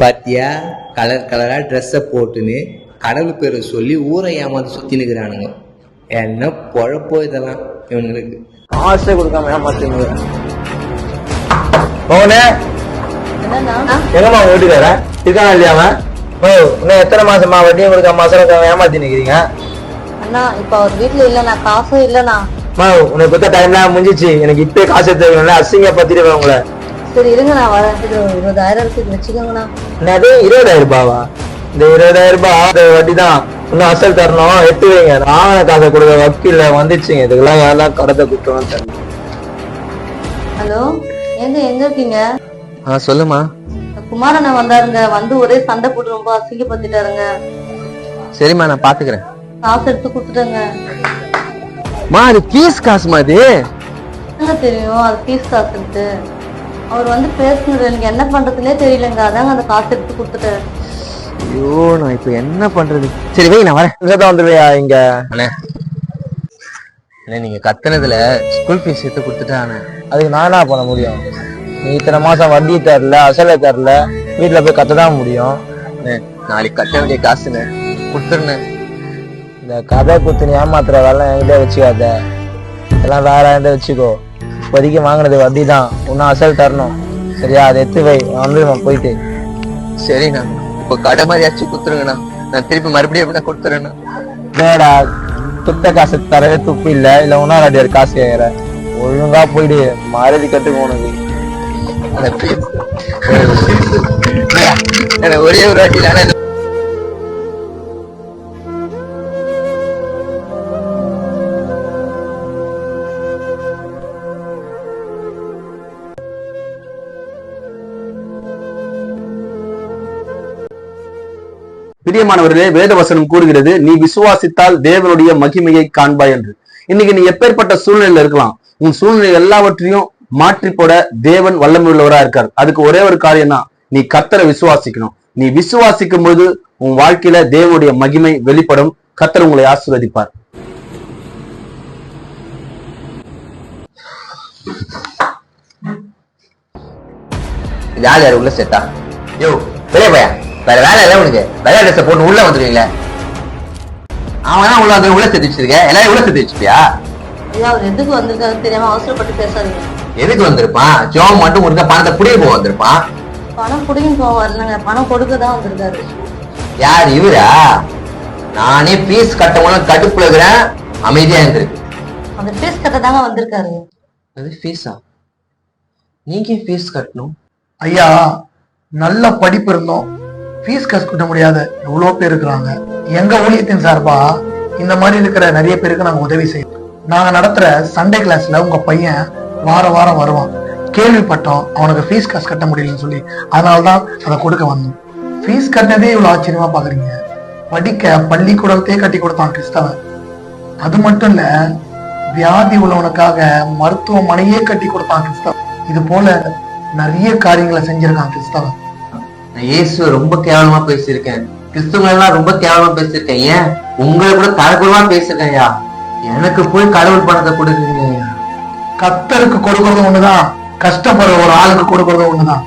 பாத்தியா கலர் கலராக ட்ரெஸ்ஸை போட்டுன்னு கடவுள் பேரை சொல்லி ஊரை ஏமாந்து சுற்றி நிற்கிறானுங்க என்ன பொழப்போ இதெல்லாம் இவனுங்களுக்கு காசே கொடுக்காம ஏமாத்துங்க எங்கம்மா வீட்டுக்கார இருக்கானா இல்லையா அவன்? ஓ இன்னும் எத்தனை மாசமா வட்டியும் கொடுக்காம மாசம் ஏமாத்தி நிக்கிறீங்க அண்ணா இப்ப அவர் வீட்டுல இல்லண்ணா காசும் இல்லண்ணா. உனக்கு கொடுத்த டைம்லாம் முடிஞ்சிச்சு. எனக்கு இப்பயே காசு எடுத்து அசிங்க பத்திடுவேன் உங்களை. சரி இருங்க நான் வரேன். இது இருபதாயிரம் இருக்கு வச்சுக்கோங்கண்ணா என்னது இருபதாயிரம் ரூபாவா? இந்த இருபதாயிரம் ரூபாய் இந்த வட்டி தான் இன்னும் அசல் தரணும். எடுத்து வைங்க. வாங்கின காசை கொடுக்க வக்கீல்ல வந்துச்சுங்க. இதுக்கெல்லாம் யாரெல்லாம் கடத்தை குற்றணும் தெரியல ஹலோ எங்க எங்க இருக்கீங்க? ஆ சொல்லுமா குமாரண்ணா வந்தாருங்க. வந்து ஒரே சண்டை போட்டு ரொம்ப அசிங்கப்படுத்திட்டாருங்க. சரிம்மா நான் பாத்துக்கிறேன். காசு எடுத்து கொடுத்துட்டேங்க. மா அது ஃபீஸ் காசுமா அது? என்னங்க தெரியும்? அது ஃபீஸ் காசு இருக்கு அவர் வந்து பேசுனது எனக்கு என்ன பண்றதுனே தெரியலங்க. அதாங்க அந்த காசு எடுத்து கொடுத்துட்டேன் ஐயோ நான் இப்ப என்ன பண்றது? சரி வை நான் வரேன். தான் வந்துருவியா இங்க? அண்ணே. அண்ணே நீங்கள் கத்துனதுல ஸ்கூல் ஃபீஸ் எடுத்து கொடுத்துட்டாண்ணே அதுக்கு நான் என்ன பண்ண முடியும்? நீ இத்தனை மாசம் வட்டி தரல அசலை தரல வீட்டுல போய் கத்த தான் முடியும்? அண்ணே நாளைக்கு கட்ட வேண்டிய காசுண்ணே. கொடுத்துருண்ணே. இந்த கதை குத்து நீ ஏமாத்துற வேலை என்கிட்ட வச்சுக்காத. எல்லாம் வேற என்கிட்ட வச்சுக்கோ. இப்போதைக்கு வாங்கினது வட்டி தான் இன்னும் அசல் தரணும் சரியா? அதை எடுத்து வை. வந்துடுமா போயிட்டு. சரிண்ணா இப்போ கடை மாதிரியாச்சும் கொடுத்துருங்கண்ணா. நான் திருப்பி மறுபடியும் எப்படின்னா கொடுத்துறேண்ணா? வேடா துட்ட காசு தரவே துப்பு இல்ல. இல்ல உன்னார் அடியார் காசு கேக்குற. ஒழுங்கா போயிடு. மறதி கட்டுக்கு உனக்கு அண்ணே, please. அண்ணே, ஒரே ஒரு வாட்டி தானே பிரியமானவர்களே வேதவசனம் கூறுகிறது நீ விசுவாசித்தால் தேவனுடைய மகிமையை காண்பாய் என்று. இன்னைக்கு நீ எப்பேற்பட்ட சூழ்நிலையில இருக்கலாம். உன் சூழ்நிலை எல்லாவற்றையும் மாற்றி போட தேவன் வல்லமை இருக்கார். அதுக்கு ஒரே ஒரு காரியம் தான் நீ கத்தரை விசுவாசிக்கணும். நீ விசுவாசிக்கும் போது உன் வாழ்க்கையில தேவனுடைய மகிமை வெளிப்படும். கத்தர் உங்களை ஆசீர்வதிப்பார். யார் யார் உள்ள சேர்த்தா? யோ பெரிய பையன். வேற வேலை இல்லை உனக்கு. வெள்ளை ட்ரெஸ் போட்டு உள்ள வந்துருவீங்களே. அவன் உள்ள வந்து உள்ள சேர்த்து வச்சிருக்க. எல்லாரும் உள்ள சேர்த்து வச்சுப்பியா ஐயா அவர் எதுக்கு வந்திருக்காரு தெரியாம அவசரப்பட்டு பேசாதீங்க. எதுக்கு வந்திருப்பான்? ஜோம் மட்டும் ஒருக்க பணத்தை புடிய போக வந்திருப்பான்? பணம் குடிக்கும் போக வரலங்க பணம் கொடுக்க தான் வந்திருக்காரு. யார் இவரா? நானே ஃபீஸ் கட்டவங்களும் கடுப்புல இருக்கிறேன். அமைதியா இருந்திருக்கு அந்த ஃபீஸ் கட்ட தாங்க வந்திருக்காரு. அது ஃபீஸா நீங்க ஃபீஸ் கட்டணும்? ஐயா நல்ல படிப்பு இருந்தோம். ஃபீஸ் காசு கட்ட முடியாத எவ்வளோ பேர் இருக்கிறாங்க. எங்க ஊழியத்தின் சார்பா இந்த மாதிரி இருக்கிற நிறைய பேருக்கு நாங்க உதவி செய்யறோம். நாங்க நடத்துற சண்டே கிளாஸ்ல உங்க பையன் வார வாரம் வருவான். கேள்விப்பட்டோம் அவனுக்கு ஃபீஸ் காசு கட்ட முடியலன்னு சொல்லி. அதனாலதான் அதை கொடுக்க வந்தோம். ஃபீஸ் கட்டினதே இவ்வளோ ஆச்சரியமா பாக்குறீங்க. படிக்க பள்ளிக்கூடத்தையே கட்டி கொடுத்தான் கிறிஸ்தவன். அது மட்டும் இல்ல வியாதி உள்ளவனுக்காக மருத்துவமனையே கட்டி கொடுத்தான் கிறிஸ்தவன். இது போல நிறைய காரியங்களை செஞ்சிருக்கான் கிறிஸ்தவன். நான் இயேசு ரொம்ப கேவலமா பேசியிருக்கேன். கிறிஸ்துவ எல்லாம் ரொம்ப கேவலமா பேசியிருக்கேன். ஏன்? உங்களை கூட தரக்குறமா பேசியிருக்கேன் ஐயா எனக்கு போய் கடவுள் பணத்தை கொடுக்குறீங்க. ஐயா கத்தருக்கு கொடுக்கறது ஒண்ணுதான். கஷ்டப்படுற ஒரு ஆளுக்கு கொடுக்கறது ஒண்ணுதான்.